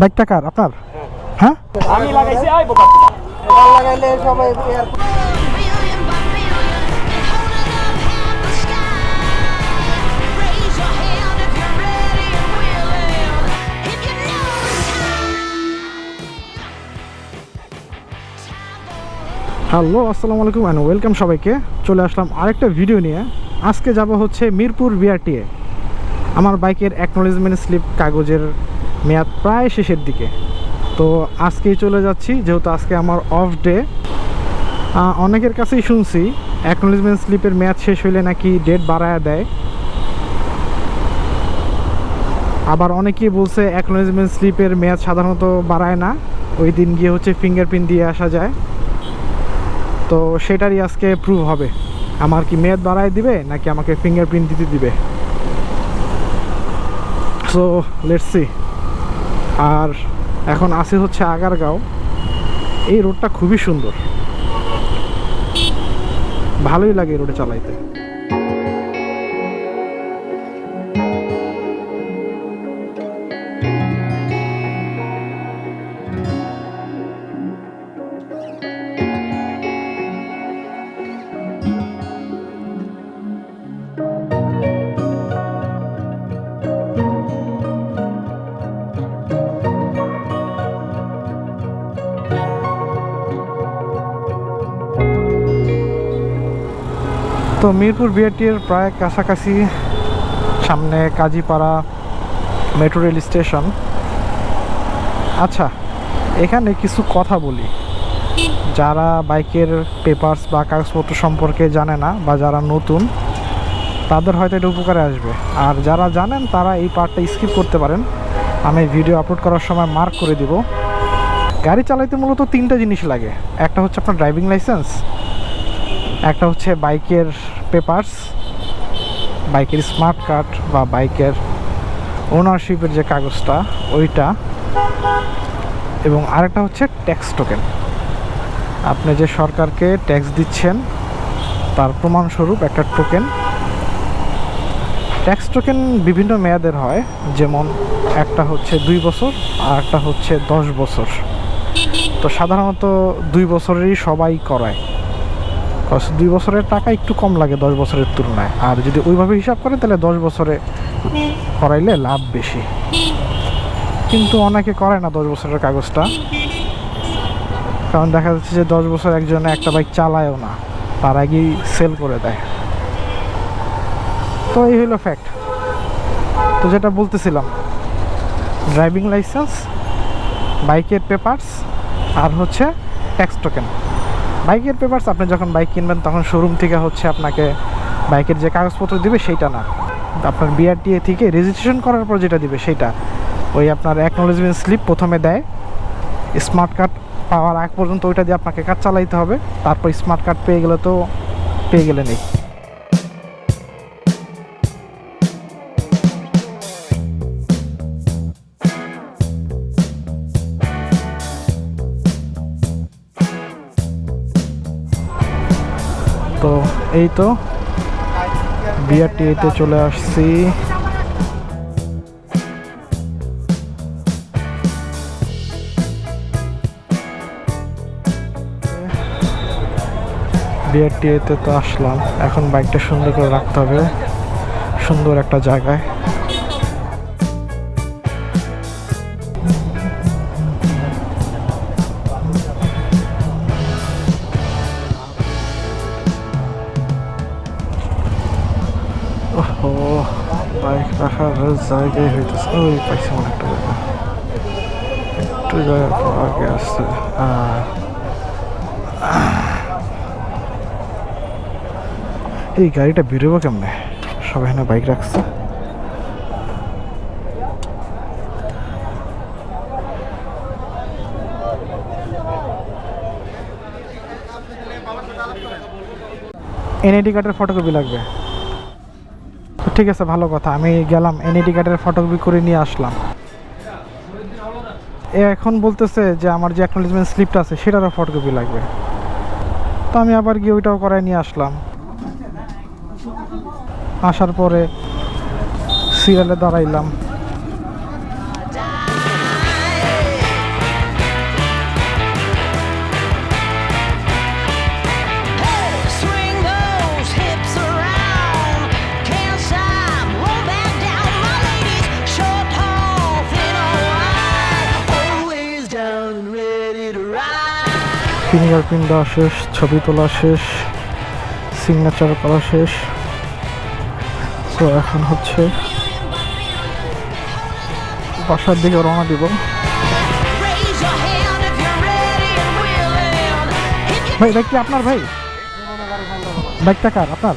বাইকটা কার? আপনার? হ্যাঁ? আমি লাগাইছি আই বোকা লাগাইলে সবাই. হ্যালো আসসালামু আলাইকুম অ্যান্ড ওয়েলকাম সবাইকে। চলে আসলাম আরেকটা ভিডিও নিয়ে। আজকে যাব হচ্ছে মিরপুর বিআরটিএ আমার বাইকের অ্যাকনোলেজমেন্ট স্লিপ কাগজের মেয়াদ প্রায় শেষের দিকে। তো আজকেই চলে যাচ্ছি, যেহেতু আজকে আমার অফ ডে অনেকের কাছেই শুনছি অ্যাকনোলেজমেন্ট স্লিপের মেয়াদ শেষ হইলে নাকি ডেট বাড়ায় দেয়। আবার অনেকেই বলছে অ্যাকনোলেজমেন্ট স্লিপের মেয়াদ সাধারণত বাড়ায় না, ওই দিন গিয়ে হচ্ছে ফিঙ্গারপ্রিন্ট দিয়ে আসা যায়। তো সেটারই আজকে প্রুভ হবে। আমার কি মেয়াদ বাড়ায় দিবে, নাকি আমাকে ফিঙ্গারপ্রিন্ট দিতে দিবে? সো লেটস সি আর এখন আছে হচ্ছে আগারগাঁও। এই রোডটা খুবই সুন্দর। ভালোই লাগে রোডে চালাইতে। তো মিরপুর বিআরটির প্রায় কাছাকাছি সামনে কাজীপাড়া মেট্রো রেল স্টেশন। আচ্ছা এখানে কিছু কথা বলি। যারা বাইকের পেপারস বা কাগজপত্র সম্পর্কে জানে না বা যারা নতুন, তাদের হয়তো এটা উপকারে আসবে। আর যারা জানেন, তারা এই পার্টটা স্কিপ করতে পারেন। আমি ভিডিও আপলোড করার সময় মার্ক করে দিব। গাড়ি চালাইতে মূলত তিনটা জিনিস লাগে। একটা হচ্ছে আপনার ড্রাইভিং লাইসেন্স, একটা হচ্ছে বাইকের পেপারস, বাইকের স্মার্ট কার্ড বা বাইকের ওনারশিপের যে কাগজটা, ওইটা এবং আরেকটা হচ্ছে ট্যাক্স টোকেন আপনি যে সরকারকে ট্যাক্স দিচ্ছেন, তার প্রমাণস্বরূপ একটা টোকেন ট্যাক্স টোকেন বিভিন্ন মেয়াদের হয়, যেমন একটা হচ্ছে দুই বছর, আর একটা হচ্ছে দশ বছর। তো সাধারণত দুই বছরেরই সবাই করায়। দুই বছরের টাকা একটু কম লাগে দশ বছরের তুলনায়। আর যদি ওইভাবে হিসাব করে তাহলে দশ বছরে করাইলে লাভ বেশি। কিন্তু অনেকে করে না দশ বছরের কাগজটা। কারণ দেখা যাচ্ছে যে দশ বছর একজনে একটা বাইক চালায়ও না। তার আগেই সেল করে দেয়। তো এই হলো ফ্যাক্ট তো যেটা বলতেছিলাম ড্রাইভিং লাইসেন্স বাইকের পেপারস আর হচ্ছে ট্যাক্স টোকেন বাইকের পেপারস আপনি যখন বাইক কিনবেন, তখন শোরুম থেকে হচ্ছে আপনাকে বাইকের যে কাগজপত্র দিবে সেইটা না। আপনার বিআরটিএ থেকে রেজিস্ট্রেশন করার পর যেটা দিবে সেটা ওই আপনার অ্যাকনোলেজমেন্ট স্লিপ প্রথমে দেয়। স্মার্ট কার্ড পাওয়ার আগ পর্যন্ত ওইটা দিয়ে আপনাকে কাজ চালাইতে হবে। তারপর স্মার্ট কার্ড পেয়ে গেলে তো পেয়ে গেলে নেই এই তো বিআরটিএতে চলে আসছি। বিআরটিএতে তো আসলাম। এখন বাইকটা সুন্দর করে রাখতে হবে। সুন্দর একটা জায়গায়। বাইক রাখার জায়গায়। এই গাড়িটা বেরোবো কেমনে? সবাই এখানে বাইক রাখছে। এনআইডি কার্ডের ফটোকপি লাগবে। ঠিক আছে, ভালো কথা। আমি গেলাম এনইডি কার্ডের ফটোকপি করে নিয়ে আসলাম। এখন বলতেছে যে আমার যে অ্যাকনোলেজমেন্ট স্লিপটা আছে, সেটারও ফটোকপি লাগবে। তো আমি আবার গিয়ে ওইটাও করায় নিয়ে আসলাম। আসার পরে সিরিয়ালে দাঁড়াইলাম। ফিঙ্গারপ্রিন্ট দেওয়া শেষ, ছবি তোলা শেষ সিগনেচার করা শেষ। তো এখন হচ্ছে বাসার দিকে রওনা দিব। ভাই বাইক কি আপনার ভাই? বাইকটা কার? আপনার?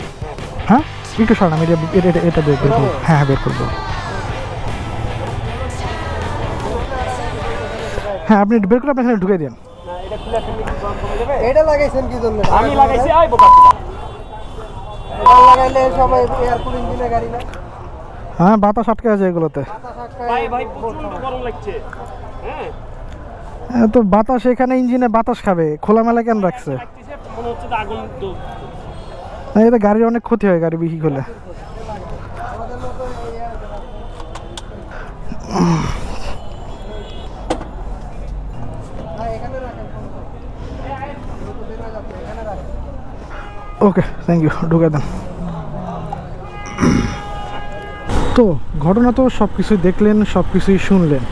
হ্যাঁ? একটু সরান, আমি এটা- এটা বের করব হ্যাঁ হ্যাঁ বের করব হ্যাঁ আপনি বের করে আপনার ঢুকে দিন। এটা লাগাইছেন কি জন্য? আমি লাগাইছি আই বোকা এটা লাগাইলে সবাই এয়ার কুলিং দিনে গাড়ি না? হ্যাঁ বাতাস আটকে আছে এগুলোতে। ভাই ভাই প্রচণ্ড গরম লাগছে। হ্যাঁ? হ্যাঁ, তো বাতাস এখানে ইঞ্জিনে বাতাস খাবে খোলামেলা কেন রাখছে? লাগতেছে হচ্ছে যে আগুন তো- না এতে গাড়ির অনেক ক্ষতি হয় গাড়ি বিক্রি করলে। ওকে থ্যাংক ইউ ঢুকে দেন তো ঘটনা তো সব কিছুই দেখলেন সব কিছুই শুনলেন।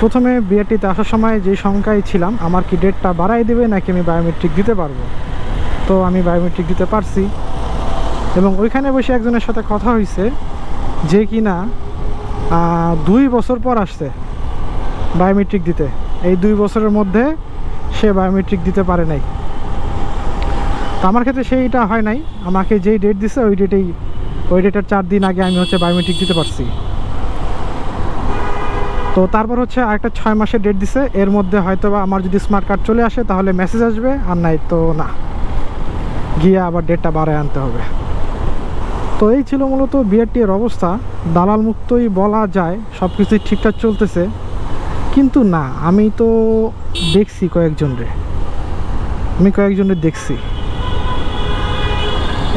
প্রথমে বিআরটিতে আসার সময় যে শঙ্কায় ছিলাম, আমার কি ডেটটা বাড়াই দেবে নাকি আমি বায়োমেট্রিক দিতে পারব? তো আমি বায়োমেট্রিক দিতে পারছি। এবং ওইখানে বসে একজনের সাথে কথা হয়েছে যে কি না দুই বছর পর আসছে বায়োমেট্রিক দিতে। এই দুই বছরের মধ্যে সে বায়োমেট্রিক দিতে পারে নাই। আমার ক্ষেত্রে সেইটা হয় নাই। আমাকে যেই ডেট দিছে, ওই ডেটেই ওই ডেটের চার দিন আগে আমি হচ্ছে বায়োমেট্রিক দিতে পারছি। তো তারপর হচ্ছে আরেকটা ছয় মাসের ডেট দিছে, এর মধ্যে হয়তো বা আমার যদি স্মার্ট কার্ড চলে আসে, তাহলে মেসেজ আসবে, আর নাই তো না। গিয়ে আবার ডেটটা বাড়ায় আনতে হবে। তো এই ছিল মূলত বিআরটি এর অবস্থা। দালাল মুক্তই বলা যায় সব কিছুই ঠিকঠাক চলতেছে। কিন্তু না, আমি তো দেখছি কয়েকজনরে আমি কয়েকজনের দেখছি।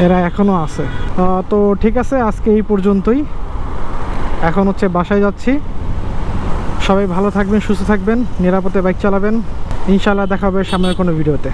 এরা এখনও আছে। তো ঠিক আছে, আজকে এই পর্যন্তই। এখন হচ্ছে বাসায় যাচ্ছি। সবাই ভালো থাকবেন, সুস্থ থাকবেন, নিরাপদে বাইক চালাবেন। ইনশাল্লাহ দেখা হবে সামনের কোনো ভিডিওতে।